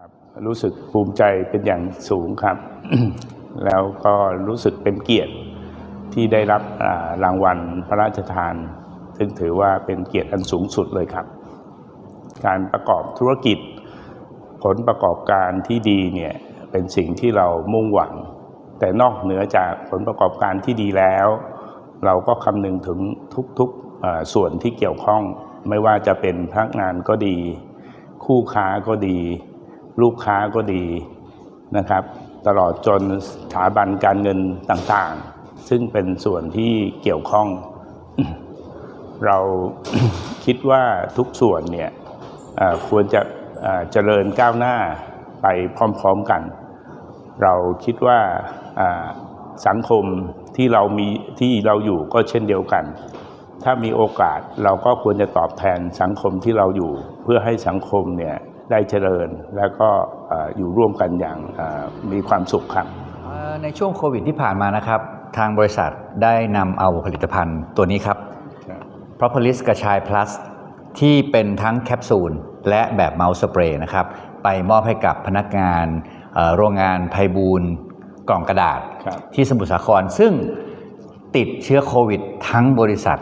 ครับรู้สึกภูมิใจเป็นอย่างสูงครับ แล้วก็รู้สึกเป็นเกียรติที่ได้รับรางวัลพระราชทาน ซึ่งถือว่าเป็นเกียรติอันสูงสุดเลยครับ การประกอบธุรกิจ ผลประกอบการที่ดีเนี่ยเป็นสิ่งที่เรามุ่งหวัง แต่นอกเหนือจากผลประกอบการที่ดีแล้ว เราก็คำนึงถึงทุกๆส่วนที่เกี่ยวข้อง ไม่ว่าจะเป็นพนักงานก็ดี คู่ค้าก็ดี ลูกค้าก็ดีนะครับ ตลอดจนสถาบันการเงินต่างๆ ซึ่งเป็นส่วนที่เกี่ยวข้อง เราคิดว่าทุกส่วนเนี่ยควรจะเอ่อเจริญก้าวหน้าไปพร้อมๆกัน เราคิดว่าอ่าสังคมที่เรามีที่เราอยู่ก็เช่นเดียวกัน ถ้ามีโอกาสเราก็ควรจะตอบแทนสังคมที่เราอยู่ เพื่อให้สังคมเนี่ย ได้เจริญ แล้วก็เอ่ออยู่ร่วมกันอย่างเอ่อมีความสุขครับเอ่อในช่วงโควิดที่ผ่านมานะครับ ทางบริษัทได้นำเอาผลิตภัณฑ์ตัวนี้ครับ Propolis กระชาย plus ที่เป็นทั้งแคปซูลและแบบเมาส์สเปรย์นะครับ ไปมอบให้กับพนักงานเอ่อโรงงานไพบูลย์กล่องกระดาษครับที่สมุทรสาคร ซึ่งติดเชื้อโควิดทั้งบริษัท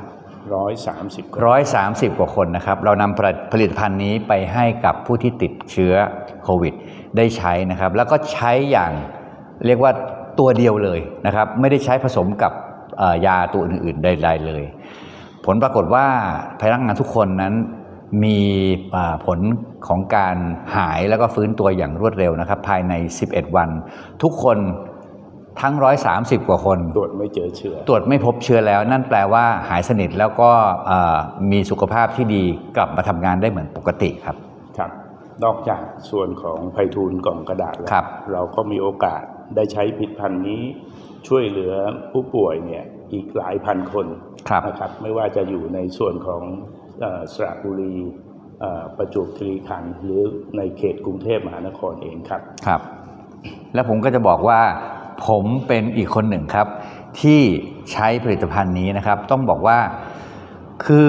ร้อยสามสิบ130กว่าคนนะครับ เรานำผลิตภัณฑ์นี้ไปให้กับผู้ที่ติดเชื้อโควิด ได้ใช้นะครับ แล้วก็ใช้อย่างเรียกว่าตัวเดียวเลยนะครับ ไม่ได้ใช้ผสมกับยาตัวอื่นๆใดๆเลย ผลปรากฏว่าพนักงานทุกคนนั้นมีผลของการหายแล้วก็ฟื้นตัวอย่างรวดเร็วนะครับ ภายใน 11 วัน ทุกคน ทั้ง 130 กว่าคน ตรวจไม่เจอเชื้อ ตรวจไม่พบเชื้อแล้ว นั่นแปลว่าหายสนิทแล้วก็เอ่อมีสุขภาพที่ดีกลับมาทำงานได้เหมือนปกติครับ ครับ นอกจากส่วนของไพฑูรย์กล่องกระดาษแล้วครับเราก็มีโอกาสได้ใช้ผลิตภัณฑ์นี้ ช่วยเหลือผู้ป่วยเนี่ยอีกหลายพันคนครับนะครับไม่ว่าจะอยู่ในส่วนของเอ่อสระบุรีเอ่อประจวบคีรีขันธ์หรือในเขตกรุงเทพมหานครเองครับครับ แล้วผมก็จะบอกว่า ผมเป็นอีกคนหนึ่งครับ ที่ใช้ผลิตภัณฑ์นี้นะครับ ต้องบอกว่าคือ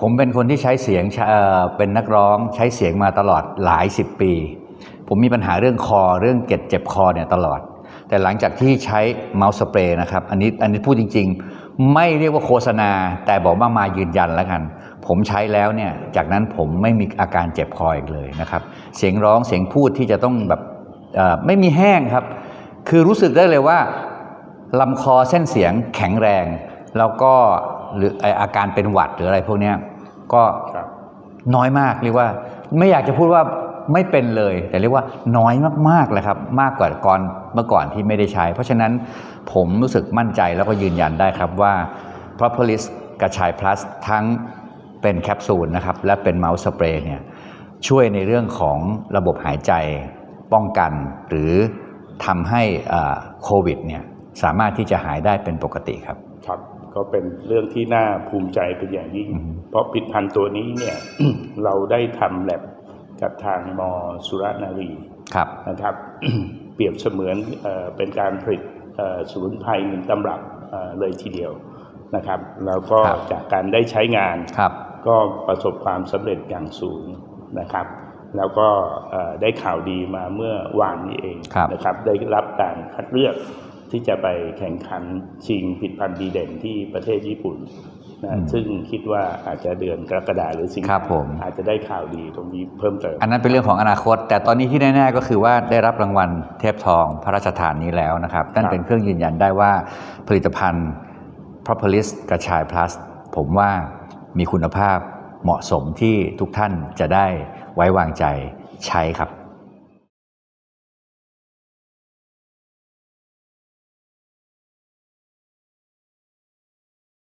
ผมเป็นคนที่ใช้เสียงเเป็นนักร้องใช้เสียงมาตลอดหลายสิบปี ผมมีปัญหาเรื่องคอเรื่องเกล็ดเจ็บคอเนี่ยตลอด แต่หลังจากที่ใช้เมาส์สเปรย์นะครับอันนี้อันนี้พูดจริง ๆ ไม่เรียกว่าโฆษณา แต่บอกว่ามายืนยันแล้วกัน ผมใช้แล้วเนี่ยจากนั้นผมไม่มีอาการเจ็บคออีกเลยนะครับ เสียงร้องเสียงพูดที่จะต้องแบบไม่มีแห้งครับ คือรู้สึกได้เลยว่าลำคอเส้นเสียงแข็งแรง แล้วก็หรืออาการเป็นหวัดหรืออะไรพวกนี้ก็น้อยมากเรียกว่า ไม่อยากจะพูดว่าไม่เป็นเลย แต่เรียกว่าน้อยมากๆเลยครับ มากกว่าก่อนเมื่อก่อนที่ไม่ได้ใช้ เพราะฉะนั้นผมรู้สึกมั่นใจแล้วก็ยืนยันได้ครับว่า Propolis กระชาย plus ทั้งเป็นแคปซูลนะครับ และเป็นเมาส์สเปรย์เนี่ยช่วยในเรื่องของระบบหายใจป้องกันหรือ ทำให้อ่าโควิดเนี่ยสามารถที่จะหายได้เป็นปกติครับครับก็เป็นเรื่องที่น่าภูมิใจเป็นอย่างยิ่งอือฮึเพราะผลิตภัณฑ์ตัวนี้เนี่ยเราได้ทำแลบกับทางมสุรนารีครับนะครับ เปรียบเสมือนเอ่อเป็นการผลิตเอ่อสมุนไพรหนึ่งตำรับเอ่อเลยทีเดียวนะครับแล้วก็ครับจากการได้ใช้งานครับก็ประสบความสำเร็จอย่างสูงนะครับ แล้วก็เอ่อได้ข่าวดีมาเมื่อวานนี้เองครับนะครับ ได้รับการคัดเลือกที่จะไปแข่งขันชิงผลิดพันธ์ดีเด่นที่ประเทศญี่ปุ่นนะซึ่งคิดว่าอาจจะเดือนกรกฎาหรือสิงครัหาบผมอาจจะได้ข่าวดีตรงนี้เพิ่มเติม อันนั้นเป็นเรื่องของอนาคต แต่ตอนนี้ที่แน่ๆก็คือว่าได้รับรางวัลเทพทองพระราชทานนี้แล้วนะครับนั่นครับเป็นเครื่องยืนยันได้ว่าผลิตภัณฑ์ Propolis กระชาย plus ผมว่ามีคุณภาพเหมาะสมที่ทุกท่านจะได้ ไว้วางใจใช้ครับ